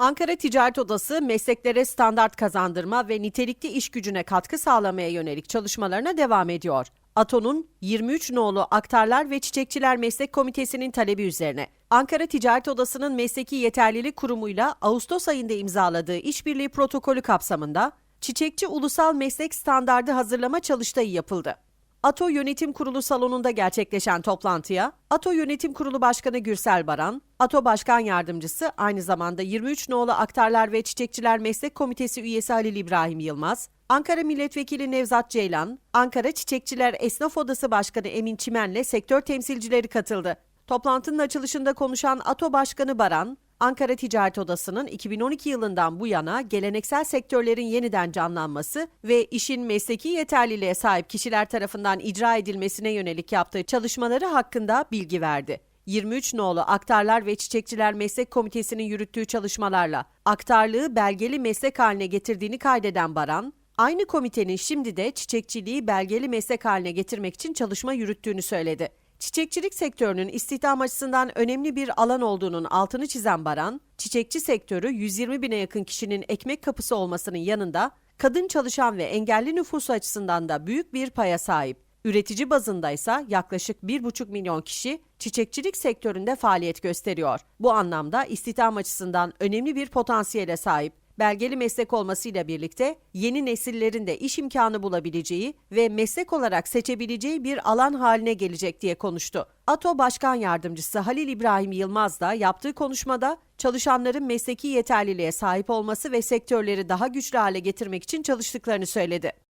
Ankara Ticaret Odası mesleklere standart kazandırma ve nitelikli iş gücüne katkı sağlamaya yönelik çalışmalarına devam ediyor. ATO'nun 23 nolu Aktarlar ve Çiçekçiler Meslek Komitesi'nin talebi üzerine Ankara Ticaret Odası'nın Mesleki Yeterlilik Kurumu'yla Ağustos ayında imzaladığı işbirliği protokolü kapsamında Çiçekçi Ulusal Meslek Standardı hazırlama çalıştayı yapıldı. ATO Yönetim Kurulu salonunda gerçekleşen toplantıya ATO Yönetim Kurulu Başkanı Gürsel Baran, ATO Başkan Yardımcısı aynı zamanda 23 nolu Aktarlar ve Çiçekçiler Meslek Komitesi üyesi Halil İbrahim Yılmaz, Ankara Milletvekili Nevzat Ceylan, Ankara Çiçekçiler Esnaf Odası Başkanı Emin Çimen'le sektör temsilcileri katıldı. Toplantının açılışında konuşan ATO Başkanı Baran, Ankara Ticaret Odası'nın 2012 yılından bu yana geleneksel sektörlerin yeniden canlanması ve işin mesleki yeterliliğe sahip kişiler tarafından icra edilmesine yönelik yaptığı çalışmaları hakkında bilgi verdi. 23 nolu Aktarlar ve Çiçekçiler Meslek Komitesi'nin yürüttüğü çalışmalarla aktarlığı belgeli meslek haline getirdiğini kaydeden Baran, aynı komitenin şimdi de çiçekçiliği belgeli meslek haline getirmek için çalışma yürüttüğünü söyledi. Çiçekçilik sektörünün istihdam açısından önemli bir alan olduğunun altını çizen Baran, çiçekçi sektörü 120 bine yakın kişinin ekmek kapısı olmasının yanında kadın çalışan ve engelli nüfusu açısından da büyük bir paya sahip. Üretici bazında ise yaklaşık 1,5 milyon kişi çiçekçilik sektöründe faaliyet gösteriyor. Bu anlamda istihdam açısından önemli bir potansiyele sahip belgeli meslek olmasıyla birlikte yeni nesillerin de iş imkanı bulabileceği ve meslek olarak seçebileceği bir alan haline gelecek diye konuştu. ATO Başkan Yardımcısı Halil İbrahim Yılmaz da yaptığı konuşmada çalışanların mesleki yeterliliğe sahip olması ve sektörleri daha güçlü hale getirmek için çalıştıklarını söyledi.